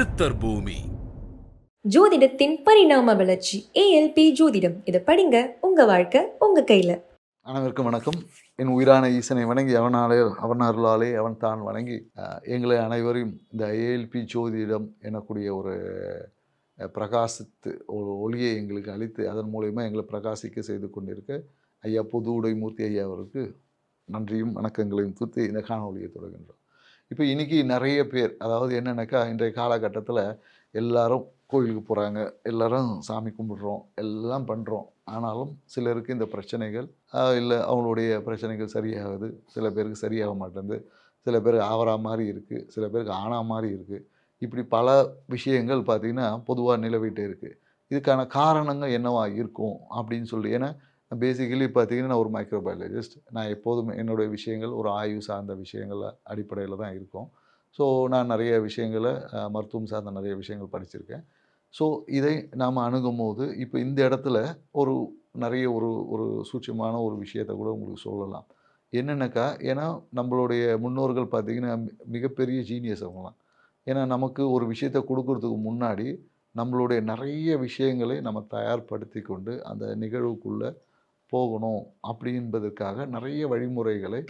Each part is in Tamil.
சித்தர் பூமி. ஜோதிடத்தின் பரிணாம வளர்ச்சி ஏஎல்பி ஜோதிடம். இதை படிங்க உங்க வாழ்க்கை உங்க கையில. அனைவருக்கும் வணக்கம். என் உயிரான ஈசனை வணங்கி அவனாலே அவன் அருளாலே அவன் தான் வணங்கி எங்களை அனைவரையும் இந்த ஏஎல்பி ஜோதிடம் எனக்கூடிய ஒரு பிரகாசித்து ஒரு ஒளியை எங்களுக்கு அளித்து அதன் மூலயமா எங்களை பிரகாசிக்க செய்து கொண்டிருக்க ஐயா பொது உடைமூர்த்தி ஐயா அவருக்கு நன்றியும் வணக்கங்களையும் தூத்து இந்த காணொலியை தொடர்கின்றோம். இப்போ இன்றைக்கி நிறைய பேர் அதாவது என்னென்னாக்கா இன்றைய காலகட்டத்தில் எல்லாரும் கோயிலுக்கு போகிறாங்க எல்லாரும் சாமி கும்பிடுறோம் எல்லாம் பண்ணுறோம் ஆனாலும் சிலருக்கு இந்த பிரச்சனைகள் இல்லை அவங்களுடைய பிரச்சனைகள் சரியாகுது. சில பேருக்கு சரியாக மாட்டேங்குது. சில பேருக்கு ஆவரா மாதிரி இருக்குது சில பேருக்கு ஆனா மாதிரி இருக்குது இப்படி பல விஷயங்கள் பார்த்திங்கன்னா பொதுவாக நிலவிட்டே இருக்குது இதுக்கான காரணங்கள் என்னவா இருக்கும் அப்படின்னு சொல்லி ஏன்னா பேசிக்கலி பார்த்தீங்கன்னா நான் ஒரு மைக்ரோபயாலஜிஸ்ட் நான் எப்போதும் என்னுடைய விஷயங்கள் ஒரு ஆய்வு சார்ந்த விஷயங்கள் அடிப்படையில் தான் இருக்கும். ஸோ நான் நிறைய விஷயங்களை மருத்துவம் சார்ந்த நிறைய விஷயங்கள் படிச்சிருக்கேன். ஸோ இதை நாம் அணுகும் போது இப்போ இந்த இடத்துல ஒரு நிறைய ஒரு ஒரு சூட்சமான ஒரு விஷயத்தை கூட உங்களுக்கு சொல்லலாம். என்னென்னக்கா ஏன்னா நம்மளுடைய முன்னோர்கள் பார்த்திங்கன்னா மிகப்பெரிய ஜீனியஸ் அவங்களாம் ஏன்னா நமக்கு ஒரு விஷயத்தை கொடுக்கறதுக்கு முன்னாடி நம்மளுடைய நிறைய விஷயங்களை நம்ம தயார்படுத்தி கொண்டு அந்த நிகழ்வுக்குள்ளே போகணும் அப்படி என்பதற்காக நிறைய வழிமுறைகளை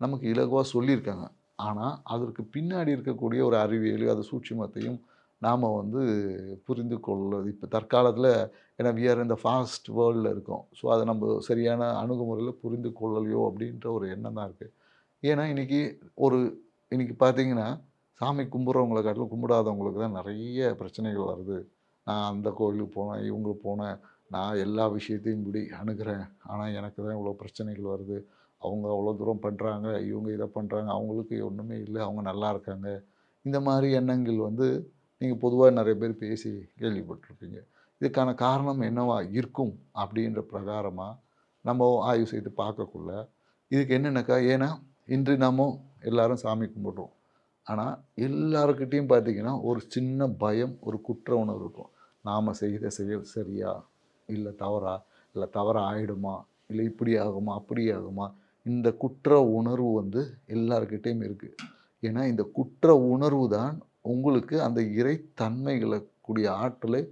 நமக்கு இலகுவாக சொல்லியிருக்காங்க. ஆனால் அதற்கு பின்னாடி இருக்கக்கூடிய ஒரு அறிவியலையும் அது சூட்சிமத்தையும் நாம் வந்து புரிந்து கொள்ள இப்போ தற்காலத்தில் ஏன்னா விஆர் இந்த ஃபாஸ்ட் வேர்ல்டில் இருக்கோம். ஸோ அதை நம்ம சரியான அணுகுமுறையில் புரிந்து கொள்ளலையோ அப்படின்ற ஒரு எண்ணம் தான் இருக்குது ஏன்னா இன்றைக்கி ஒரு இன்றைக்கி பார்த்தீங்கன்னா சாமி கும்பிட்றவங்களை காட்டிலும் கும்பிடாதவங்களுக்கு தான் நிறைய பிரச்சனைகள் வருது. நான் அந்த கோயிலுக்கு போனேன் இவங்களுக்கு போனேன் நான் எல்லா விஷயத்தையும் இப்படி அணுகிறேன். ஆனால் எனக்கு தான் இவ்வளோ பிரச்சனைகள் வருது. அவங்க அவ்வளோ தூரம் பண்ணுறாங்க இவங்க இதை பண்ணுறாங்க அவங்களுக்கு ஒன்றுமே இல்லை. அவங்க நல்லா இருக்காங்க. இந்த மாதிரி எண்ணங்கள் வந்து நீங்கள் பொதுவாக நிறைய பேர் பேசி கேள்விப்பட்டிருப்பீங்க. இதுக்கான காரணம் என்னவா இருக்கும் அப்படின்ற பிரகாரமாக நம்ம ஆய்வு செய்து பார்க்கக்குள்ள இதுக்கு என்னென்னக்கா? ஏன்னா இன்று நாம எல்லாரும் சாமி கும்பிட்றோம். ஆனால் எல்லாருக்கிட்டேயும் பார்த்தீங்கன்னா ஒரு சின்ன பயம் ஒரு குற்ற உணர்வு இருக்கும். நாம் செய்த செயல் சரியா? இல்லை தவறா இல்லை தவறாக ஆகிடுமா இல்லை இப்படி ஆகுமா அப்படி ஆகுமா இந்த குற்ற உணர்வு வந்து எல்லாருக்கிட்டேயும் இருக்குது ஏன்னா இந்த குற்ற உணர்வு தான் உங்களுக்கு அந்த இறைத்தன்மைகளை கூடிய ஆற்றலை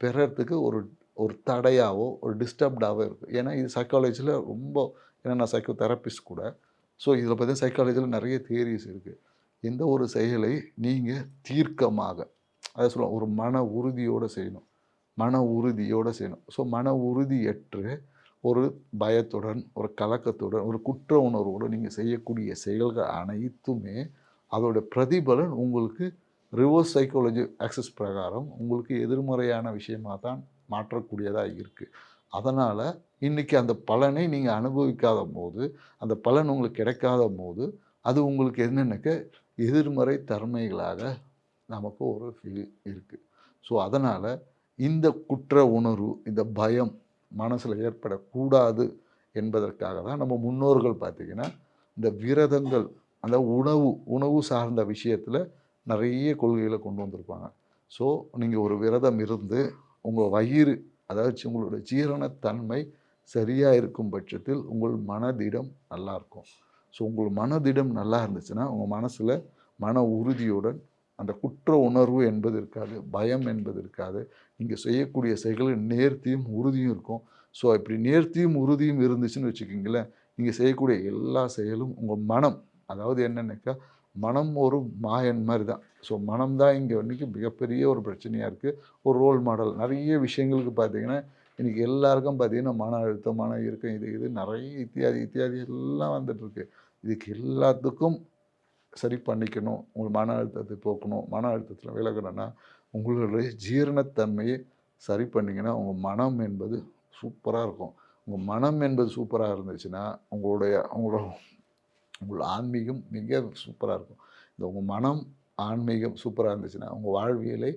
பெறறதுக்கு ஒரு ஒரு தடையாகவோ ஒரு டிஸ்டர்ப்டாகவோ இருக்குது ஏன்னா இது சைக்காலஜியில் ரொம்ப ஏன்னா நான் சைக்கோ தெரப்பிஸ்ட் கூட ஸோ இதில் பார்த்தீங்கன்னா சைக்காலஜியில் நிறைய தியரிஸ் இருக்குது எந்த ஒரு செயலை நீங்கள் தீர்க்கமாக அதை சொல்லுவோம் ஒரு மன உறுதியோடு செய்யணும். மன உறுதியோடு செய்யணும். ஸோ மன உறுதியற்று ஒரு பயத்துடன் ஒரு கலக்கத்துடன் ஒரு குற்ற உணர்வோடு நீங்கள் செய்யக்கூடிய செயல்கள் அனைத்துமே அதோட பிரதிபலன் உங்களுக்கு ரிவர்ஸ் சைக்காலஜி ஆக்சஸ் பிரகாரம் உங்களுக்கு எதிர்மறையான விஷயமாக தான் மாற்றக்கூடியதாக இருக்குது அதனால் இன்றைக்கி அந்த பலனை நீங்கள் அனுபவிக்காத போது அந்த பலன் உங்களுக்கு கிடைக்காத போது அது உங்களுக்கு என்னென்னக்க எதிர்மறை தன்மைகளாக நமக்கு ஒரு ஃபீல் இருக்குது ஸோ அதனால் இந்த குற்ற உணர்வு இந்த பயம் மனசில் ஏற்படக்கூடாது என்பதற்காக தான் நம்ம முன்னோர்கள் பார்த்திங்கன்னா இந்த விரதங்கள் அந்த உணவு உணவு சார்ந்த விஷயத்தில் நிறைய கொள்கைகளை கொண்டு வந்திருப்பாங்க. ஸோ நீங்கள் ஒரு விரதம் இருந்து உங்கள் வயிறு அதாவது உங்களோட ஜீரணத்தன்மை சரியாக இருக்கும் பட்சத்தில் உங்கள் மனதிடம் நல்லாயிருக்கும் ஸோ உங்கள் மனதிடம் நல்லா இருந்துச்சுன்னா உங்கள் மனசில் மன உறுதியுடன் அந்த குற்ற உணர்வு என்பது இருக்காது பயம் என்பது இருக்காது. நீங்கள் செய்யக்கூடிய செயல்கள் நேர்த்தியும் உறுதியும் இருக்கும். ஸோ இப்படி நேர்த்தியும் உறுதியும் இருந்துச்சுன்னு வச்சுக்கிங்களேன் நீங்கள் செய்யக்கூடிய எல்லா செயலும் உங்கள் மனம் அதாவது என்னென்னக்கா மனம் ஒரு மாயன் மாதிரி தான் ஸோ மனம் தான் இங்கே இன்றைக்கி மிகப்பெரிய ஒரு பிரச்சனையாக இருக்குது ஒரு ரோல் மாடல் நிறைய விஷயங்களுக்கு பார்த்திங்கன்னா இன்றைக்கி எல்லாருக்கும் பார்த்தீங்கன்னா மன அழுத்தம் மன இறுக்கம் இது இது நிறைய இத்தியாதி இத்தியாதி எல்லாம் வந்துட்டுருக்கு இதுக்கு எல்லாத்துக்கும் சரி பண்ணிக்கணும் உங்கள் மன அழுத்தத்தை போக்கணும் மன அழுத்தத்தில் விலகணும்னா உங்களுடைய ஜீரணத்தன்மையை சரி பண்ணிங்கன்னா உங்கள் மனம் என்பது சூப்பராக இருக்கும். உங்கள் மனம் என்பது சூப்பராக இருந்துச்சுன்னா உங்களுடைய உங்களோட உங்களோட ஆன்மீகம் மிக சூப்பராக இருக்கும். இந்த உங்கள் மனம் ஆன்மீகம் சூப்பராக இருந்துச்சுன்னா உங்கள் வாழ்வியலை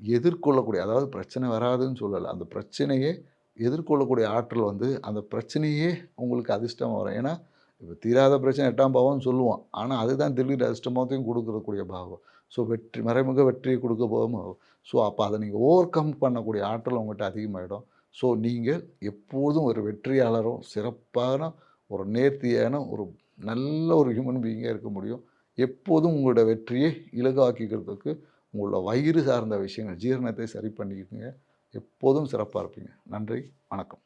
எதிர்கொள்ளக்கூடிய அதாவது பிரச்சனை வராதுன்னு சொல்லலை அந்த பிரச்சனையே எதிர்கொள்ளக்கூடிய ஆற்றல் வந்து அந்த பிரச்சனையே உங்களுக்கு அதிர்ஷ்டமாக வரும். ஏன்னா இப்போ தீராத பிரச்சனை எட்டாம் பாவம்னு சொல்லுவோம். ஆனால் அதுதான் திடீர் அஷ்டமத்தையும் கொடுக்கக்கூடிய பாவம். ஸோ வெற்றி மறைமுக வெற்றியை கொடுக்க போகும் ஸோ அப்போ அதை நீங்கள் ஓவர் கம் பண்ணக்கூடிய ஆற்றல் உங்கள்கிட்ட அதிகமாகிடும் ஸோ நீங்கள் எப்போதும் ஒரு வெற்றியாளரும் சிறப்பான ஒரு நேர்த்தியான ஒரு நல்ல ஒரு ஹியூமன் பீயிங்காக இருக்க முடியும். எப்போதும் உங்களோட வெற்றியை இலகாக்கிக்கிறதுக்கு உங்களோட வயிறு சார்ந்த விஷயங்கள் ஜீரணத்தை சரி பண்ணிக்கிட்டுங்க. எப்போதும் சிறப்பாக இருப்பீங்க. நன்றி வணக்கம்.